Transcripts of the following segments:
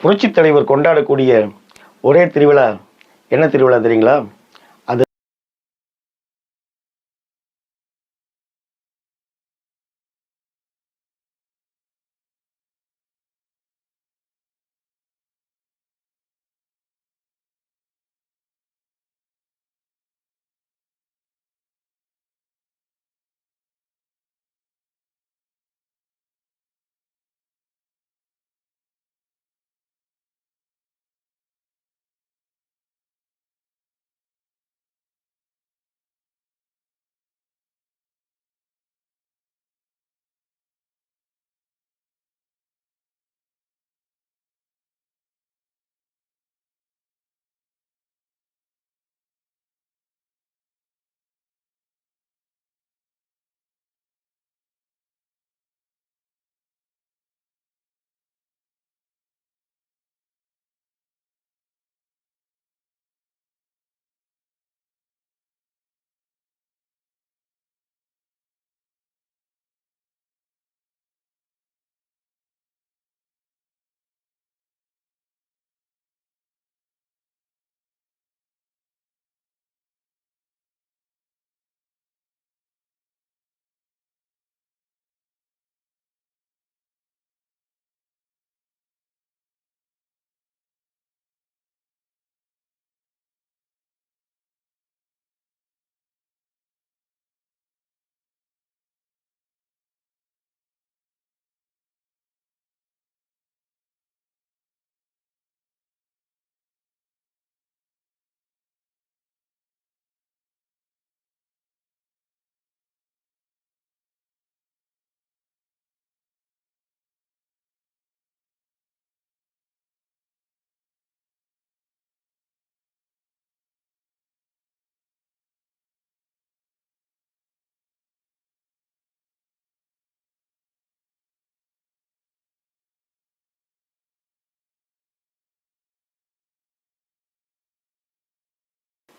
புரட்சித் தலைவர் கொண்டாடக்கூடிய ஒரே திருவிழா என்ன திருவிழா தெரியுங்களா?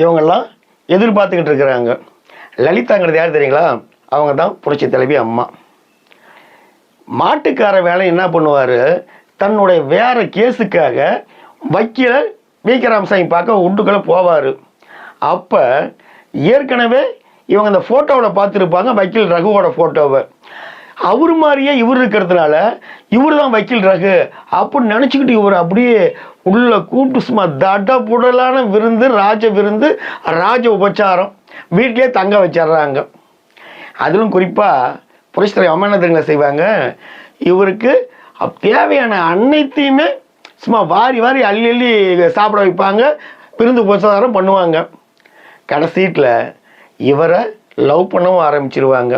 இவங்கெல்லாம் எதிர்பார்த்துக்கிட்டு இருக்கிறாங்க. லலிதாங்கிறது யார் தெரியுங்களா? அவங்க தான் புரட்சி தலைவி அம்மா. மாட்டுக்கார வேலை என்ன பண்ணுவார்? தன்னுடைய வேறு கேஸுக்காக வக்கீல வி கே ராமசாமி பார்க்க உண்டுக்குள்ளே போவார். அப்போ ஏற்கனவே இவங்க அந்த ஃபோட்டோவில் பார்த்துருப்பாங்க வக்கீல் ரகுவோட ஃபோட்டோவை அவர் மாதிரியே இவர் இருக்கிறதுனால இவர் தான் வக்கீல் ரகு அப்படின்னு நினச்சிக்கிட்டு இவர் அப்படியே உள்ள கூப்பிட்டு சும்மா தட புடலான விருந்து ராஜ விருந்து ராஜ உபச்சாரம். வீட்டிலே தங்க வச்சிடுறாங்க அதிலும் குறிப்பாக புரட்சித்துறை அம்மா செய்வாங்க. இவருக்கு தேவையான அனைத்தையுமே சும்மா வாரி வாரி அள்ளி அள்ளி சாப்பிட வைப்பாங்க. விருந்து உபசாரம் பண்ணுவாங்க. கடைசீட்டில் இவரை லவ் பண்ணவும் ஆரம்பிச்சிருவாங்க.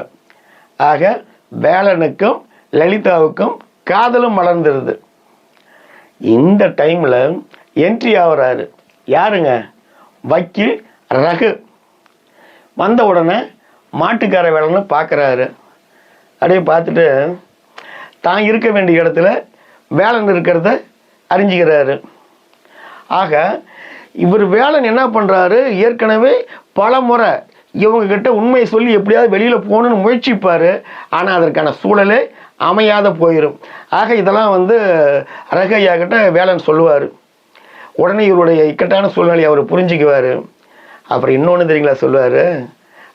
ஆக வேலனுக்கும் லலிதாவுக்கும் காதலும் வளர்ந்துருது இந்த டைமில் என்ட்ரி ஆகிறாரு. யாருங்க? வக்கீல் ரகு. வந்த உடனே மாட்டுக்கார வேலைன்னு பார்க்குறாரு அப்படியே பார்த்துட்டு தான் இருக்க வேண்டிய இடத்துல வேலன் இருக்கிறத அறிஞ்சிக்கிறாரு. ஆக இவர் வேலன் என்ன பண்ணுறாரு ஏற்கனவே பல முறை இவங்கக்கிட்ட உண்மையை சொல்லி எப்படியாவது வெளியில் போகணுன்னு முயற்சிப்பார். ஆனால் அதற்கான சூழலே அமையாத போயிடும் ஆக இதெல்லாம் வந்து ரகையா கிட்ட வேலன் சொல்லுவார். உடனே இவருடைய இக்கட்டான சூழ்நிலையை அவர் புரிஞ்சுக்குவார். அப்புறம் இன்னொன்று தெரியுங்களா சொல்லுவார்?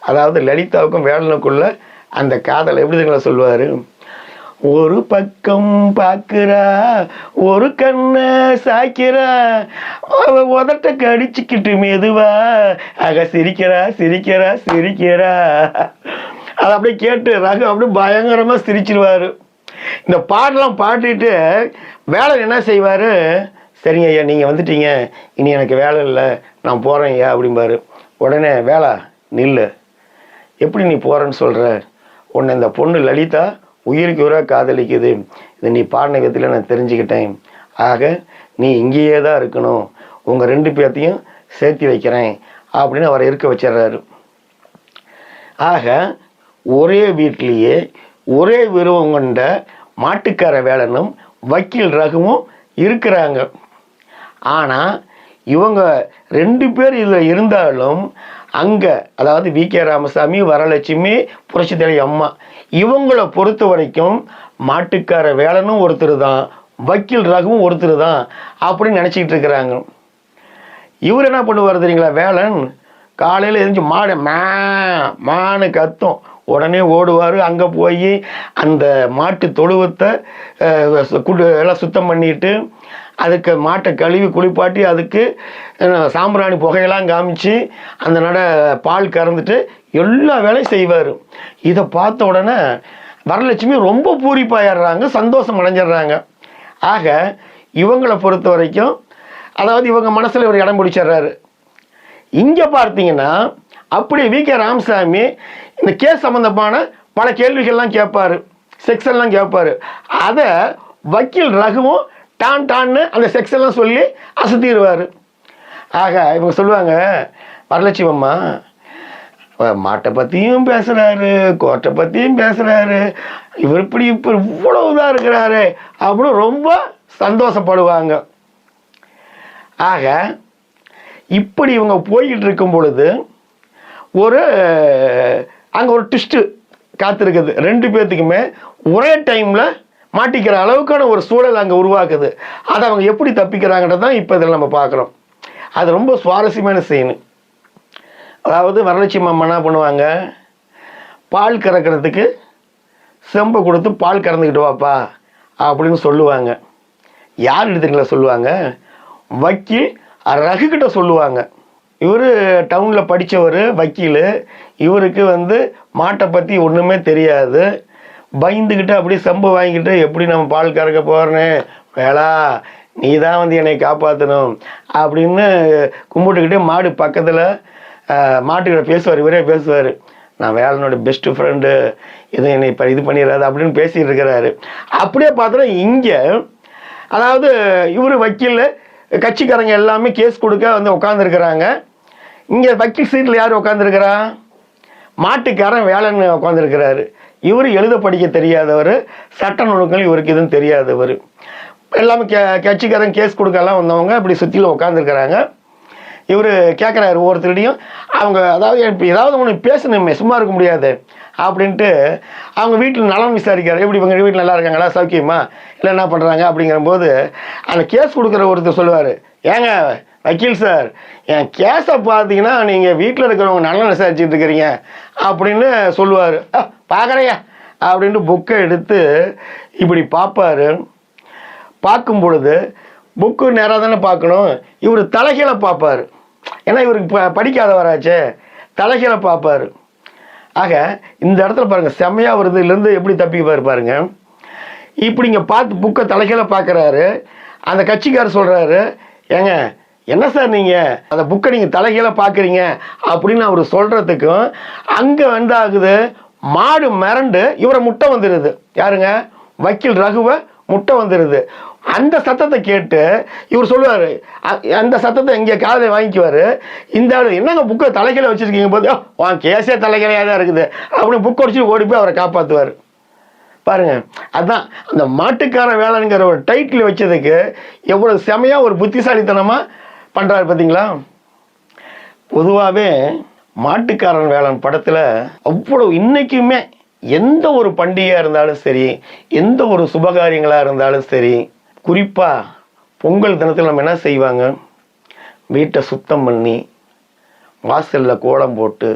அதாவது லலிதாவுக்கும் வேலனுக்குள்ள அந்த காதல் எப்படி தெரியுங்களா சொல்லுவார்? ஒரு பக்கம் பார்க்குறா ஒரு கண்ணை சாய்க்கிறா உதட்ட கடிச்சுக்கிட்டு மெதுவா ஆக சிரிக்கிறா சிரிக்கிறா சிரிக்கிறா. அதை அப்படியே கேட்டு ரகு அப்படியே பயங்கரமாக சிரிச்சிருவார். இந்த பாட்டெல்லாம் பாடிட்டு வேலை என்ன செய்வார்? சரிங்க ஐயா நீங்கள் வந்துட்டீங்க. இனி எனக்கு வேலை இல்லை. நான் போகிறேன் ஐயா அப்படிம்பாரு. உடனே வேலை நில்லு. எப்படி நீ போகிறேன்னு சொல்கிற உன்னை இந்த பொண்ணு லலிதா உயிருக்கு உயிராக காதலிக்குது. இதை நீ பாடின விதத்தில் நான் தெரிஞ்சுக்கிட்டேன். ஆக நீ இங்கேயே தான் இருக்கணும். உங்கள் ரெண்டு பேர்த்தையும் சேர்த்து வைக்கிறேன். அப்படின்னு அவரை இருக்க வச்சிடுறாரு. ஆக ஒரே வீட்டிலேயே ஒரே விருவம் கொண்ட மாட்டுக்கார வேலனும் வக்கீல் ரகுவும் இருக்கிறாங்க. ஆனால் இவங்க ரெண்டு பேர் இதில் இருந்தாலும் அங்கே அதாவது வி. கே. ராமசாமி வரலட்சுமி புரட்சித்தலை அம்மா இவங்கள பொறுத்த வரைக்கும் மாட்டுக்கார வேலனும் ஒருத்தர் தான் வக்கீல் ரகுவும் ஒருத்தர் தான் அப்படின்னு நினச்சிக்கிட்டு இருக்கிறாங்க. இவர் என்ன பண்ணுவார் தெரியுங்களா? வேலன் காலையில் எழுந்து மாடு மே மானு கத்தும். உடனே ஓடுவார். அங்கே போய் அந்த மாட்டு தொழுவத்தை குடு எல்லாம் சுத்தம் பண்ணிட்டு அதுக்கு மாட்டை கழுவி குளிப்பாட்டி அதுக்கு சாம்பிராணி புகையெல்லாம் காமிச்சு அந்த நட பால் கறந்துட்டு எல்லா வேலையும் செய்வார். இதை பார்த்த உடனே வரலட்சுமி ரொம்ப பூரிப்பாயிடுறாங்க சந்தோஷம் அடைஞ்சிடுறாங்க. ஆக இவங்களை பொறுத்த வரைக்கும் அதாவது இவங்க மனசில் ஒரு இடம் பிடிச்சிடுறாரு. இங்கே பார்த்தீங்கன்னா அப்படி வி. கே. ராமசாமி இந்த கேஸ் சம்மந்தமான பல கேள்விகள்லாம் கேட்பாரு. செக்ஸெல்லாம் கேட்பார். கேட்பாரு அதை வக்கீல் ரகுவும் டான் டான்னு அந்த செக்ஸெல்லாம் சொல்லி அசத்திடுவார். ஆக இவங்க சொல்லுவாங்க வரலட்சுமி அம்மா மாட்டை பற்றியும் பேசுகிறாரு கோட்டை பற்றியும் பேசுகிறாரு இவர் இப்படி இப்போ இவ்வளவு இதாக இருக்கிறாரு அப்படின்னு ரொம்ப சந்தோஷப்படுவாங்க. ஆக இப்படி இவங்க போய்கிட்டு இருக்கும் பொழுது ஒரு அங்கே ஒரு ட்விஸ்ட்டு காத்திருக்குது. ரெண்டு பேர்த்துக்குமே ஒரே டைமில் மாட்டிக்கிற அளவுக்கான ஒரு சூழல் அங்கே உருவாக்குது. அதை அவங்க எப்படி தப்பிக்கிறாங்கன்றது தான் இப்போ இதில் நம்ம பார்க்குறோம். அது ரொம்ப சுவாரஸ்யமான சீனு அதாவது வரலட்சுமி அம்மா என்ன பண்ணுவாங்க? பால் கறக்கிறதுக்கு செம்பை கொடுத்து பால் கறந்துக்கிட்டு வாப்பா அப்படின்னு சொல்லுவாங்க. யார் எடுத்துக்கல சொல்லுவாங்க? வக்கீல் ரகுக்கிட்ட சொல்லுவாங்க. இவர் டவுனில் படித்தவர் வக்கீல். இவருக்கு வந்து மாட்டை பற்றி ஒன்றுமே தெரியாது. பயந்துக்கிட்டு அப்படியே செம்பு வாங்கிக்கிட்டு எப்படி நம்ம பால் கறக்க போகிறேன்னு வேளா நீ தான் வந்து என்னை காப்பாற்றணும் அப்படின்னு கும்பிட்டுக்கிட்டு மாடு பக்கத்தில் மாட்டுக்கிட்ட பேசுவார் இவரே பேசுவார். நான் வேலனோட பெஸ்ட்டு ஃப்ரெண்டு இது என்னை இப்போ இது பண்ணிடுறாது அப்படின்னு பேசிகிட்டு இருக்கிறாரு. அப்படியே பார்த்தோன்னா இங்கே அதாவது இவர் வக்கீல் கட்சிக்காரங்க எல்லாமே கேஸ் கொடுக்க வந்து உட்காந்துருக்கிறாங்க இங்கே வக்கீல் சீட்டில் யார் உட்காந்துருக்கிறா மாட்டுக்காரன் வேலைன்னு உட்காந்துருக்கிறாரு இவர் எழுத படிக்க தெரியாதவர் சட்ட நுணுக்கங்கள் இவருக்கு எதுவும் தெரியாதவர். எல்லாமே கே கட்சிக்காரன் கேஸ் கொடுக்கலாம் வந்தவங்க இப்படி சுற்றிலும் உட்காந்துருக்கிறாங்க இவர் கேட்குறாரு ஒவ்வொருத்தருடையும். அவங்க அதாவது இப்போ ஏதாவது ஒன்று பேசணுமே சும்மா இருக்க முடியாது. அப்படின்ட்டு அவங்க வீட்டில் நலம் விசாரிக்கிறார். எப்படி இவங்க வீட்டில் நல்லா இருக்காங்களா? சௌக்கியமா? இல்லை என்ன பண்ணுறாங்க அப்படிங்கிறபோது அந்த கேஸ் கொடுக்குற ஒருத்தர் சொல்லுவார். ஏங்க வக்கீல் சார் என் கேஸை பார்த்தீங்கன்னா நீங்கள் வீட்டில் இருக்கிறவங்க நல்லா விசாரிச்சுட்டு இருக்கிறீங்க அப்படின்னு சொல்லுவார். பார்க்குறையா அப்படின்ட்டு புக்கை எடுத்து இப்படி பார்ப்பாரு. பார்க்கும் பொழுது புக்கு நேராக தானே பார்க்கணும். இவர் தலைகீழ பார்ப்பார். ஏன்னா இவருக்கு ப படிக்காதவராச்சே. தலைகீழ பார்ப்பார். ஆக இந்த இடத்துல பாருங்கள் செம்மையாக வருதுலேருந்து எப்படி தப்பிப்பார் பாருங்க. இப்படி இங்கே பார்த்து புக்கை தலைகீழ பார்க்குறாரு. அந்த கட்சிக்காரர் சொல்கிறாரு ஏங்க என்ன சார் நீங்கள் அந்த புக்கை நீங்கள் தலைகீழ பார்க்குறீங்க. அப்படின்னு அவர் சொல்கிறதுக்கும் அங்கே வந்து ஆகுது மாடு மிரண்டு இவரை முட்டை வந்துடுது யாருங்க? வக்கீல் ரகுவை முட்டை வந்துடுது அந்த சத்தத்தை கேட்டு இவர் சொல்லுவார் அந்த சத்தத்தை இங்கே காதில் வாங்கிக்குவார். இந்த ஆள் என்னங்க புக்கை தலைக்கீழ வச்சுருக்கீங்க போது? உன் கேஸே தலைக்கலையாக தான் இருக்குது. அப்படின்னு புக் அடிச்சு ஓடி போய் அவரை காப்பாற்றுவார் பாருங்கள் அதுதான் அந்த மாட்டுக்கார வேலைங்கிற ஒரு டைட்டில் வச்சதுக்கு எவ்வளோ செமையாக ஒரு புத்திசாலித்தனமாக பண்ணுறாரு பார்த்தீங்களா பொதுவாகவே மாட்டுக்காரன் வேளாண் படத்தில் அவ்வளோ இன்றைக்குமே எந்த ஒரு பண்டிகையாக இருந்தாலும் சரி எந்த ஒரு சுபகாரியங்களாக இருந்தாலும் சரி குறிப்பாக பொங்கல் தினத்தில் நம்ம என்ன செய்வாங்க? வீட்டை சுத்தம் பண்ணி வாசலில் கோலம் போட்டு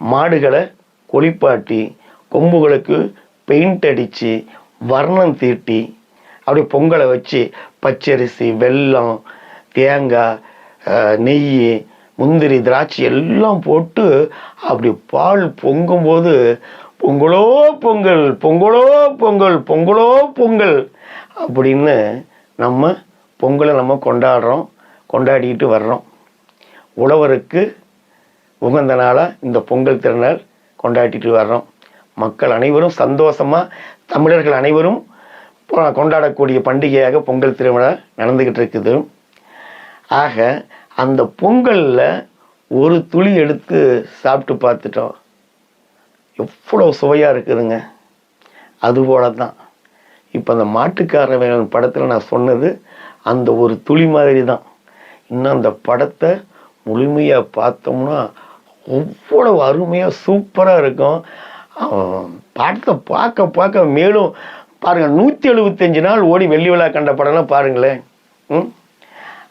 மாடுகளை குளிப்பாட்டி கொம்புகளுக்கு பெயிண்ட் அடித்து வர்ணம் தீட்டி அப்படி பொங்கலை வச்சு பச்சரிசி வெல்லம் தேங்காய் நெய் முந்திரி திராட்சை எல்லாம் போட்டு அப்படி பால் பொங்கும்போது பொங்கலோ பொங்கல் பொங்கலோ பொங்கல் பொங்கலோ பொங்கல் அப்படின்னு நம்ம பொங்கலை நம்ம கொண்டாடுறோம் கொண்டாடிக்கிட்டு வர்றோம். உழவருக்கு உகந்த நாளாக இந்த பொங்கல் திருநாள் கொண்டாடிட்டு வர்றோம். மக்கள் அனைவரும் சந்தோஷமாக தமிழர்கள் அனைவரும் கொண்டாடக்கூடிய பண்டிகையாக பொங்கல் திருவிழா நடந்துக்கிட்டு இருக்குது. ஆக அந்த பொங்கலில் ஒரு துளி எடுத்து சாப்பிட்டு பார்த்துட்டோம். எவ்வளோ சுவையாக இருக்குதுங்க. அதுபோல தான் இப்போ அந்த மாட்டுக்காரவன் படத்தில் நான் சொன்னது அந்த ஒரு துளி மாதிரி தான் இன்னும் அந்த படத்தை முழுமையாக பார்த்தோம்னா அவ்வளோ அருமையாக சூப்பராக இருக்கும். படத்தை பார்க்க பார்க்க மேலும் பாருங்கள் நூற்றி எழுபத்தஞ்சு நாள் ஓடி வெள்ளி விழா கண்ட படம்லாம் பாருங்களேன். ம்?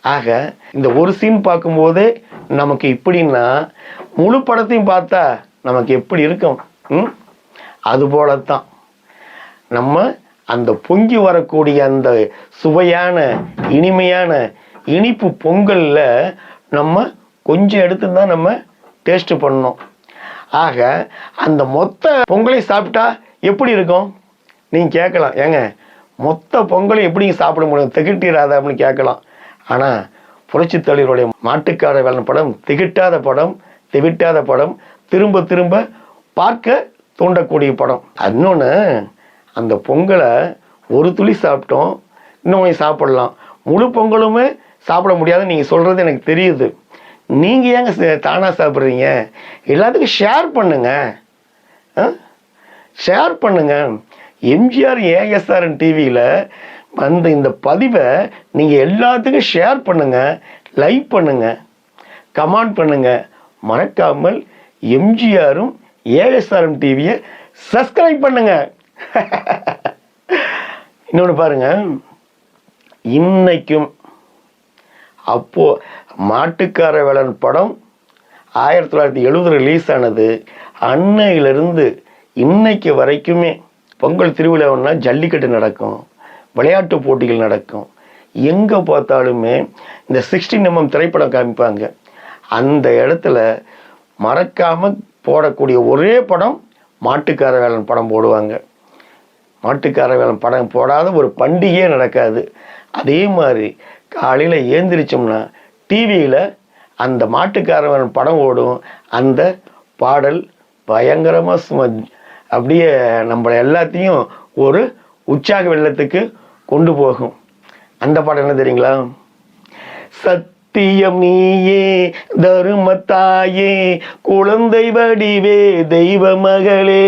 ஆக இந்த ஒரு சீன் பார்க்கும்போதே நமக்கு இப்படின்னா முழு படத்தையும் பார்த்தா நமக்கு எப்படி இருக்கும்? ம்? அது தான் நம்ம அந்த பொங்கி வரக்கூடிய அந்த சுவையான இனிமையான இனிப்பு பொங்கலில் நம்ம கொஞ்சம் எடுத்து தான் நம்ம டேஸ்ட் பண்ணோம் ஆக அந்த மொத்த பொங்கலை சாப்பிட்டா எப்படி இருக்கும்? நீங்கள் கேட்கலாம். ஏங்க மொத்த பொங்கலையும் எப்படிங்க சாப்பிட முடியும்? திகட்டிடாத அப்படின்னு கேட்கலாம். ஆனால் புரட்சி தலைவருடைய மாட்டுக்கார வேலன் படம் திகிட்டாத படம் திவிட்டாத படம் திரும்ப திரும்ப பார்க்க தூண்டக்கூடிய படம். இன்னொன்று அந்த பொங்கலை ஒரு துளி சாப்பிட்டோம் இன்னொன்று சாப்பிடலாம். முழு பொங்கலுமே சாப்பிட முடியாதுன்னு நீங்கள் சொல்கிறது எனக்கு தெரியுது. நீங்கள் ஏங்க தானாக சாப்பிட்றீங்க? எல்லாத்துக்கும் ஷேர் பண்ணுங்க. ஷேர் பண்ணுங்க. எம்ஜிஆர் ஏஎஸ்ஆர்என் டிவியில் அந்த இந்த பதிவை நீங்கள் எல்லாத்துக்கும் ஷேர் பண்ணுங்கள் லைக் பண்ணுங்கள் கமெண்ட் பண்ணுங்கள் மறக்காமல் எம்ஜிஆரும் ஏஎஸ்ஆர்எம் டிவியை சப்ஸ்கிரைப் பண்ணுங்கள் இன்னொன்று பாருங்க. இன்னைக்கும் அப்போ மாட்டுக்கார வேளன் படம் ஆயிரத்தி தொள்ளாயிரத்தி எழுபது ரிலீஸ் ஆனது அன்னையிலிருந்து இன்னைக்கு வரைக்குமே பொங்கல் திருவிழாவுன்னா ஜல்லிக்கட்டு நடக்கும் விளையாட்டு போட்டிகள் நடக்கும். எங்கே பார்த்தாலுமே இந்த சிக்ஸ்டீன் எம்எம் திரைப்படம் காமிப்பாங்க. அந்த இடத்துல மறக்காமல் போடக்கூடிய ஒரே படம் மாட்டுக்கார வேளன் படம் போடுவாங்க. மாட்டுக்காரவேலம் படம் போடாத ஒரு பண்டிகையே நடக்காது. அதே மாதிரி காலையில் ஏந்திரிச்சோம்னா டிவியில் அந்த மாட்டுக்காரவன் படம் ஓடும். அந்த பாடல் பயங்கரமாக சும அப்படியே நம்மளை எல்லாத்தையும் ஒரு உற்சாக வெள்ளத்துக்கு கொண்டு போகும். அந்த பாடம் என்ன தெரியுங்களா? சத்தியம் நீயே தருமத்தாயே குழந்தை வடிவே தெய்வ மகளே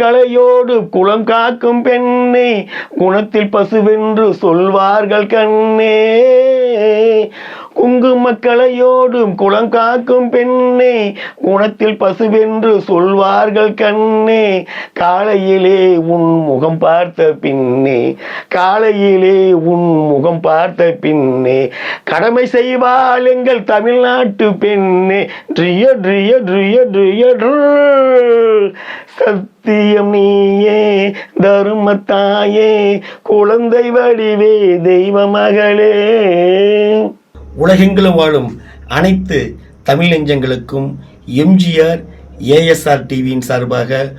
கலையோடு குளம் காக்கும் பெண்ணே குணத்தில் பசுவென்று சொல்வார்கள் கண்ணே. குங்கும கலையோடும் குளம் காக்கும் பெண்ணே குணத்தில் பசுவென்று சொல்வார்கள் கண்ணே. காலையிலே உன் முகம் பார்த்த பின்னே காலையிலே உன் முகம் பார்த்த பின்னே கடமை செய்வாள் எங்கள் தமிழ்நாட்டு பெண்ணே. ட்ரிய ட்ரிய ட்ரிய ட்ரிய சத்தியம் நீயே தருமத்தாயே குழந்தை வடிவே தெய்வ மகளே. உலகெங்கிலும் வாழும் அனைத்து தமிழ் நெஞ்சங்களுக்கும் எம்ஜிஆர் ஏஎஸ்ஆர் டிவியின் சார்பாக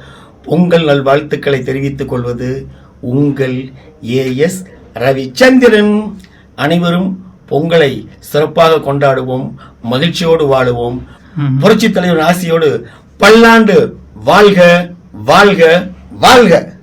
பொங்கல் நல்வாழ்த்துக்களை தெரிவித்துக் கொள்வது உங்கள் ஏஎஸ் ரவிச்சந்திரன். அனைவரும் பொங்கலை சிறப்பாக கொண்டாடுவோம் மகிழ்ச்சியோடு வாழுவோம். புரட்சித் தலைவர் ஆசியோடு பல்லாண்டு வாழ்க வாழ்க வாழ்க.